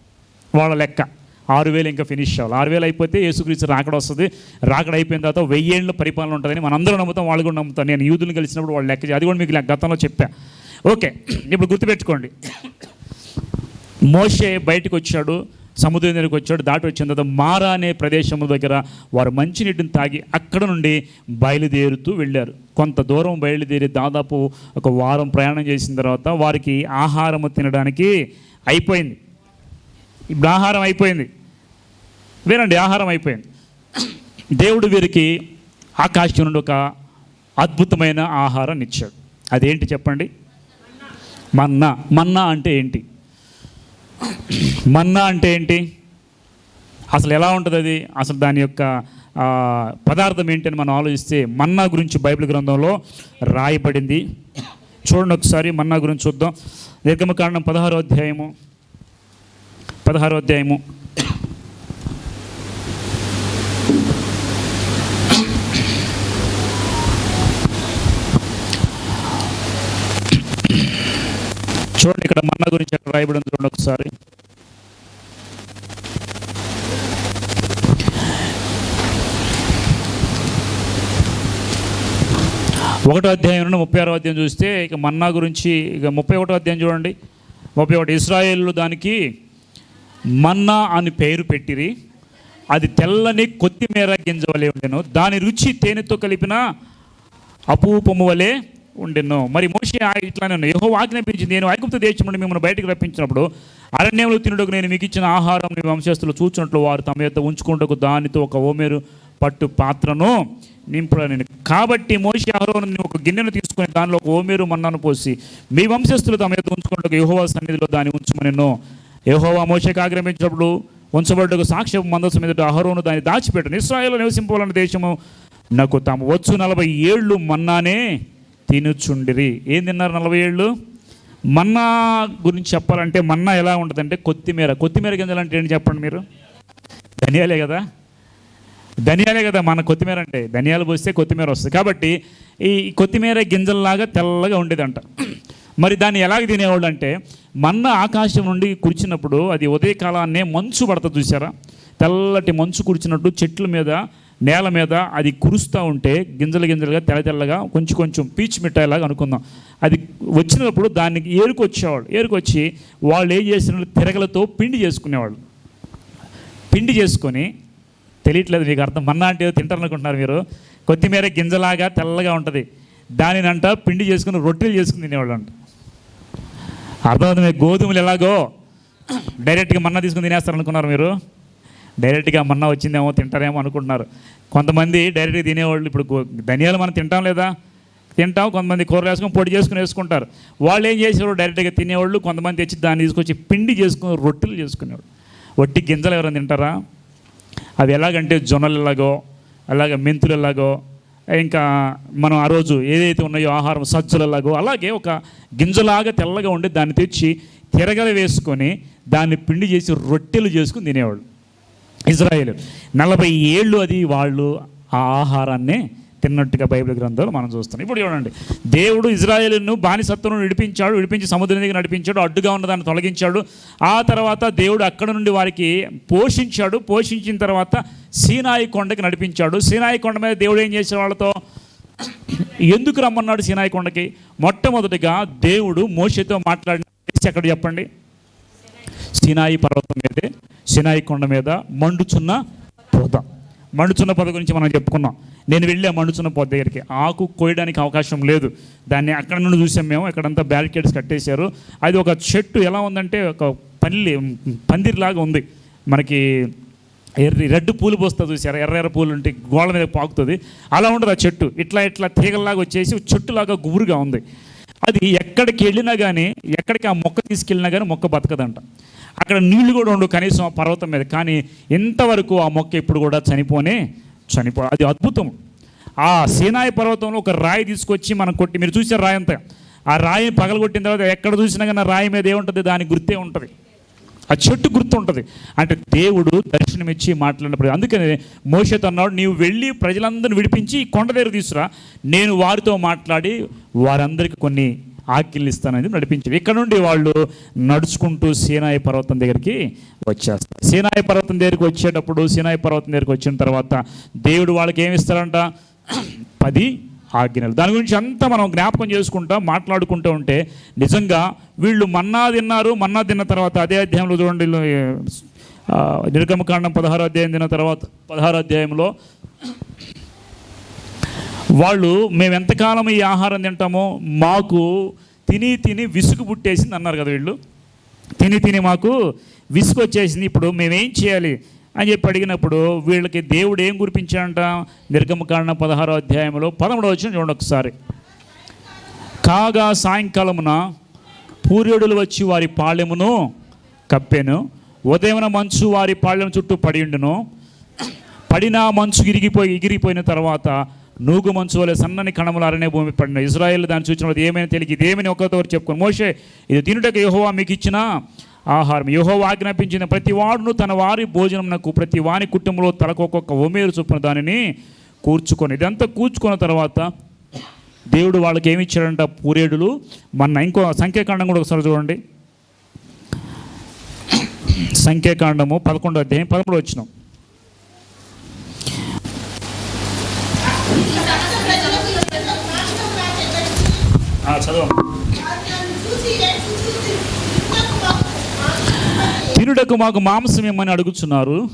వాళ్ళ లెక్క. ఆరు వేలు ఇంకా ఫినిష్ అవ్వాలి. ఆరు వేలు అయిపోతే యేసుక్రీస్తు రాకడ వస్తుంది. రాకడ అయిపోయిన తర్వాత వెయ్యేళ్ళ పరిపాలన ఉంటుందని మనందరం నమ్ముతాం వాళ్ళు కూడా నమ్ముతాం నేను యూదులను కలిసినప్పుడు వాళ్ళు లెక్క అది కూడా మీకు లెక్క గతంలో చెప్పా. ఓకే ఇప్పుడు గుర్తుపెట్టుకోండి. మోషే బయటకు వచ్చాడు సముద్రం దగ్గరికి వచ్చాడు దాటి వచ్చిన తర్వాత మారా అనే ప్రదేశం దగ్గర వారు మంచినీటిని తాగి అక్కడ నుండి బయలుదేరుతూ వెళ్ళారు. కొంత దూరం బయలుదేరి దాదాపు ఒక వారం ప్రయాణం చేసిన తర్వాత వారికి ఆహారము తినడానికి అయిపోయింది. ఇప్పుడు ఆహారం అయిపోయింది. వేరండి ఆహారం అయిపోయింది. దేవుడు వీరికి ఆకాశం నుండి ఒక అద్భుతమైన ఆహారాన్ని ఇచ్చాడు. అదేంటి చెప్పండి? మన్నా. మన్నా అంటే ఏంటి? మన్నా అంటే ఏంటి? అసలు ఎలా ఉంటుంది అది? అసలు దాని యొక్క పదార్థం ఏంటి అని మనం ఆలోచిస్తే మన్నా గురించి బైబిల్ గ్రంథంలో రాయబడింది. చూడండి ఒకసారి మన్నా గురించి చూద్దాం. నిర్గమకాండం పదహారో అధ్యాయము. పదహారో అధ్యాయము. ఇక్కడ మన్నా గురించి అక్కడ రాయబడింది చూడండి ఒకసారి. ఒకటో అధ్యాయం నుండి ముప్పై ఆరో అధ్యాయం చూస్తే ఇక మన్నా గురించి ఇక ముప్పై ఒకటో అధ్యాయం చూడండి. ముప్పై ఒకటి ఇస్రాయేళ్ళు దానికి మన్నా అని పేరు పెట్టిరి. అది తెల్లని కొత్తిమీర గింజ వలె ఉండెను. దాని రుచి తేనెతో కలిపిన అపూపము వలె ఉండెను. మరి మోషే ఇట్లా నన్ను యహో ఆజ్ఞాపించింది నేను ఐగుప్తు దేశం నుండి మిమ్మల్ని బయటకు రప్పించినప్పుడు అరణ్యంలో తినుటకు నేను మీకు ఇచ్చిన ఆహారం మీ వంశస్థులు చూచినట్లు వారు తమ యొక్క ఉంచుకుంటకు దానితో ఒక ఓమేరు పట్టు పాత్రను నింపుడని కాబట్టి మోషి అహరోను ఒక గిన్నెను తీసుకొని దానిలో ఒక ఓమేరు మన్నాను పోసి మీ వంశస్థులు తమ యొక్క ఉంచుకుంటకు యహోవా సన్నిధిలో దాన్ని ఉంచమనెను యహోవా మోషకి ఆగ్రహించినప్పుడు ఉంచబడ్డకు సాక్ష్యం మందస్సు మీద అహరోను దాన్ని దాచిపెట్టను. ఇస్రాయేల్ నివసింపాలన్న దేశము నాకు తాము వచ్చు నలభై ఏళ్ళు మన్నానే. తినుచుండిరి. ఏం తిన్నారు నలభై ఏళ్ళు మన్నా గురించి చెప్పాలంటే మన్నా ఎలా ఉంటుందంటే కొత్తిమీర. కొత్తిమీర గింజలు అంటే ఏంటి చెప్పండి మీరు? ధనియాలే కదా? ధనియాలే కదా మన కొత్తిమీర అంటే. ధనియాలు పోస్తే కొత్తిమీర వస్తుంది. కాబట్టి ఈ కొత్తిమీర గింజల్లాగా తెల్లగా ఉండేదంట. మరి దాన్ని ఎలాగ తినేవాళ్ళు అంటే మన్న ఆకాశం నుండి కురిచినప్పుడు అది ఉదయకాలాన్నే మంచు పడుతుంది చూసారా? తెల్లటి మంచు కురిచినట్టు చెట్ల మీద నేల మీద అది కురుస్తూ ఉంటే గింజలు గింజలుగా తెల్ల తెల్లగా కొంచెం కొంచెం పీచ్ మిఠాయిలాగా అనుకుందాం. అది వచ్చినప్పుడు దానికి ఏరుకొచ్చేవాళ్ళు ఏరుకొచ్చి వాళ్ళు ఏం చేసిన తిరగలతో పిండి చేసుకునేవాళ్ళు. పిండి చేసుకొని తెలియట్లేదు మీకు అర్థం మన్నా అంటే ఏదో తింటారనుకుంటున్నారు మీరు. కొత్తిమీర గింజలాగా తెల్లగా ఉంటుంది. దానినంట పిండి చేసుకుని రొట్టెలు చేసుకుని తినేవాళ్ళు అంట అర్థమవుతుంది గోధుమలు ఎలాగో? డైరెక్ట్గా మన్నా తీసుకుని తినేస్తారు అనుకున్నారు మీరు. డైరెక్ట్గా మన్నా వచ్చిందేమో తింటారేమో అనుకుంటున్నారు. కొంతమంది డైరెక్ట్గా తినేవాళ్ళు ఇప్పుడు ధనియాలు మనం తింటాం లేదా? తింటాం కొంతమంది కూర వేసుకొని పొడి చేసుకుని వేసుకుంటారు. వాళ్ళు ఏం చేసేవారు? డైరెక్ట్గా తినేవాళ్ళు కొంతమంది తెచ్చి దాన్ని తీసుకొచ్చి పిండి చేసుకుని రొట్టెలు చేసుకునేవాళ్ళు వట్టి గింజలు ఎవరైనా తింటారా? అవి ఎలాగంటే జొన్నలు ఎలాగో అలాగే మెంతులు ఎలాగో ఇంకా మనం ఆ రోజు ఏదైతే ఉన్నాయో ఆహారం సజ్జలు ఎలాగో అలాగే ఒక గింజలాగా తెల్లగా ఉండి దాన్ని తెచ్చి తిరగల వేసుకొని దాన్ని పిండి చేసి రొట్టెలు చేసుకుని తినేవాళ్ళు. ఇజ్రాయేల్. నలభై ఏళ్ళు అది వాళ్ళు ఆ ఆహారాన్ని తిన్నట్టుగా బైబిల్ గ్రంథాలు మనం చూస్తున్నాం. ఇప్పుడు చూడండి దేవుడు ఇజ్రాయేల్ను బానిసత్వం విడిపించాడు విడిపించి సముద్రం దగ్గర నడిపించాడు అడ్డుగా ఉన్నదాన్ని తొలగించాడు. ఆ తర్వాత దేవుడు అక్కడ నుండి వారికి పోషించాడు. పోషించిన తర్వాత సీనాయి కొండకి నడిపించాడు. సీనాయి కొండ మీద దేవుడు ఏం చేశాడు వాళ్ళతో? ఎందుకు రమ్మన్నాడు సీనాయి కొండకి? మొట్టమొదటిగా దేవుడు మోషతో మాట్లాడిన అక్కడ ఎక్కడ చెప్పండి? సీనాయి పర్వతం మీదే సినాయి కొండ మీద మండుచున్న పొద మండుచున్న పొద గురించి మనం చెప్పుకున్నాం. నేను వెళ్ళి ఆ మండుచున్న పొద దగ్గరికి ఆకు కోయడానికి అవకాశం లేదు. దాన్ని అక్కడ నుండి చూసాం మేము. ఇక్కడంతా బ్యారికేడ్స్ కట్టేశారు. అది ఒక చెట్టు ఎలా ఉందంటే ఒక పల్లి పందిరిలాగా ఉంది. మనకి ఎర్రి రెడ్ పూలు పోస్తా చూసారా ఎర్ర ఎర్ర పూలు ఉంటే గోళ్ళ మీద పాకుతుంది. అలా ఉండదు ఆ చెట్టు. ఇట్లా ఇట్లా తీగల్లాగా వచ్చేసి చెట్టులాగా గుబురుగా ఉంది. అది ఎక్కడికి వెళ్ళినా కానీ ఎక్కడికి ఆ మొక్క తీసుకెళ్ళినా కానీ మొక్క బతకదంట. అక్కడ నీళ్ళు కూడా ఉండవు కనీసం ఆ పర్వతం మీద. కానీ ఇంతవరకు ఆ మొక్క ఇప్పుడు కూడా చనిపోనే చనిపో అది అద్భుతం. ఆ సీనాయి పర్వతంలో ఒక రాయి తీసుకొచ్చి మనం కొట్టి మీరు చూసారు రాయి అంతా. ఆ రాయిని పగలగొట్టిన తర్వాత ఎక్కడ చూసినా కానీ రాయి మీద ఏముంటుంది? దాని గుర్తే ఉంటుంది. ఆ చెట్టు గుర్తు ఉంటుంది అంటే దేవుడు దర్శనమిచ్చి మాట్లాడినప్పుడు అందుకని మోషతో అన్నాడు నీవు వెళ్ళి ప్రజలందరిని విడిపించి కొండ దగ్గర తీసురా. నేను వారితో మాట్లాడి వారందరికీ కొన్ని ఆజ్ఞలు ఇస్తానని ఇక్కడ నుండి వాళ్ళు నడుచుకుంటూ సీనాయి పర్వతం దగ్గరికి వచ్చేస్తారు. సీనాయి పర్వతం దగ్గరికి వచ్చేటప్పుడు సీనాయి పర్వతం దగ్గరికి వచ్చిన తర్వాత దేవుడు వాళ్ళకి ఏమి ఇస్తారంట పది ఆజ్ఞలు. దాని గురించి అంతా మనం జ్ఞాపకం చేసుకుంటా మాట్లాడుకుంటూ ఉంటే నిజంగా వీళ్ళు మన్నా తిన్నారు మన్నా తిన్న తర్వాత అదే అధ్యాయంలో చూడండి నిర్గమకాండం పదహారు అధ్యాయం తిన్న తర్వాత పదహారు అధ్యాయంలో వాళ్ళు మేము ఎంతకాలం ఈ ఆహారం తింటామో మాకు తిని తిని విసుగు పుట్టేసింది అన్నారు కదా వీళ్ళు. తిని తిని మాకు విసుగు వచ్చేసింది ఇప్పుడు మేమేం చేయాలి అని చెప్పి అడిగినప్పుడు వీళ్ళకి దేవుడు ఏం గురిపించాడంట నిర్గమకాండ పదహారో అధ్యాయంలో పదమూడవ వచ్చిన చూడండి ఒకసారి. కాగా సాయంకాలమున పూర్యుడులు వచ్చి వారి పాళెమును కప్పెను. ఉదయమున మంచు వారి పాళ్యం చుట్టూ పడి ఉండును. పడిన మంచు ఇరిగిపోయి ఎగిరిపోయిన తర్వాత నూగు మంచు వలె సన్నని కణములు అరణ్య భూమి పడిన ఇజ్రాయెల్ దాన్ని చూసినప్పుడు ఏమైనా తెలియదు. ఇదేమని ఒకరితో చెప్పుకొని మోషే ఇది తినుటకు యహోవా మీకు ఇచ్చిన ఆహారం. యెహోవా ఆజ్ఞాపించిన ప్రతి వాడును తన వారి భోజనమునకు ప్రతి వాని కుటుంబంలో తలకొక్కొక్క ఒమేరు చొప్పున దానిని కూర్చుకొని ఇదంతా కూర్చుకున్న తర్వాత దేవుడు వాళ్ళకి ఏమి ఇచ్చాడంట? పూరేడులు మన ఇంకో సంఖ్యాకాండం కూడా ఒకసారి చూడండి. సంఖ్యాకాండము పదకొండో అధ్యాయం పదమూడు వచ్చినాం తినుటకు మాకు మాంసం ఇమ్మని అడుగుచున్నారు.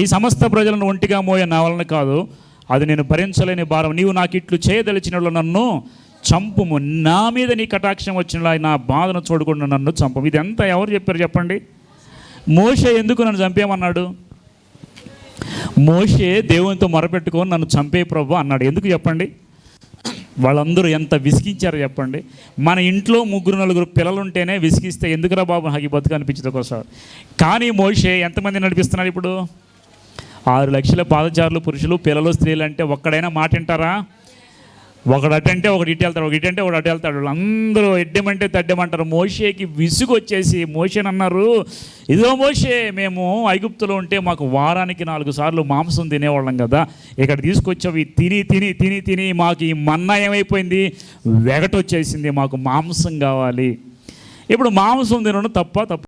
ఈ సమస్త ప్రజలను ఒంటిగా మోయ నా వలన కాదు అది నేను భరించలేని భారం. నీవు నాకు ఇట్లు చేయదలిచిన నన్ను చంపుము. నా మీద నీ కటాక్షం వచ్చిన నా బాధను చూడకుండా నన్ను చంపము. ఇది ఎంత ఎవరు చెప్పారు చెప్పండి? మోషే ఎందుకు నన్ను చంపేమన్నాడు మోషే దేవునితో మొరపెట్టుకొని నన్ను చంపే ప్రభు అన్నాడు. ఎందుకు చెప్పండి? వాళ్ళందరూ ఎంత విసిగించారో చెప్పండి. మన ఇంట్లో ముగ్గురు నలుగురు పిల్లలు ఉంటేనే విసిగిస్తే ఎందుకురా బాబు నాకు ఈ బతుకు అనిపించదు ఒకసారి. కానీ మోషే ఎంతమంది నడిపిస్తున్నారు ఇప్పుడు? ఆరు లక్షల పాదచారులు పురుషులు పిల్లలు స్త్రీలు అంటే ఒక్కడైనా మాట వింటారా? ఒకడు అటంటే ఒకటి ఇటు వెళ్తాడు ఒకటి ఇటు అంటే ఒకటి అటు వెళ్తాడు. అందరూ ఎడ్డమంటే తడ్డమంటారు. మోషేకి విసుగు వచ్చేసి మోషేని అన్నారు ఇదో మోషే మేము ఐగుప్తులో ఉంటే మాకు వారానికి నాలుగు సార్లు మాంసం తినేవాళ్ళం కదా. ఇక్కడ తీసుకొచ్చావి తిని తిని తిని తిని మాకు ఈ మన్నా ఏమైపోయింది? వెగటొచ్చేసింది మాకు మాంసం కావాలి. ఇప్పుడు మాంసం తినడం తప్ప తప్ప